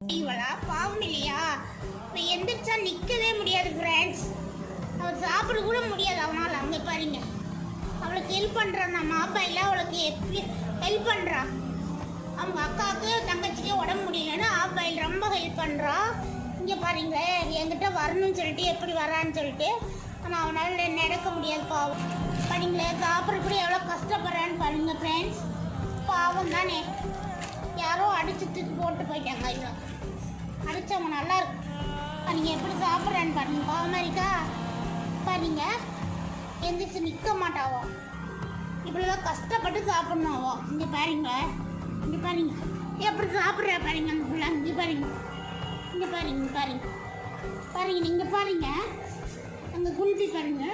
இவளா பாவம் இல்லையா இப்போ எந்திரிச்சா நிற்கவே முடியாது ஃப்ரெண்ட்ஸ் அவள் சாப்பிட கூட முடியாது அவனால். அங்கே பாருங்க. அவளுக்கு ஹெல்ப் பண்ணுறான் நான் மாப்பாயில் அவளுக்கு ஹெல்ப் பண்ணுறான் அவங்க அக்காவுக்கு தங்கச்சிக்கு உடம்பு முடியலன்னு ஆப்பாயில் ரொம்ப ஹெல்ப் பண்ணுறா இங்கே பாருங்களேன் என்கிட்ட வரணும்னு சொல்லிட்டு எப்படி வரான்னு சொல்லிட்டு ஆனால் அவனால் நடக்க முடியாது பாவம். பாருங்களேன் சாப்பிட கூட எவ்வளோ கஷ்டப்படுறான்னு பாருங்க ஃப்ரெண்ட்ஸ் பாவம் தானே யாரோ அடிச்சு தூக்கி போட்டு போயிட்டாங்க. ஐயோ அடிச்சவங்க நல்லா இருக்கும் பாருங்க எப்படி சாப்பிட்றான்னு பாருங்க. பாவமா இருக்கா? பாருங்க எந்திரிச்சு நிற்க மாட்டாவோ? இவ்வளோதான் கஷ்டப்பட்டு சாப்பிடணும் அவோ இங்கே பாருங்க. இங்கே பாருங்க. எப்படி சாப்பிட்ற பாருங்க அந்த பிள்ளை. இங்கே பாருங்க. இங்கே பாருங்க பாருங்க. பாருங்க நீங்கள் பாருங்க. அங்கே குளிப்பி பாருங்க.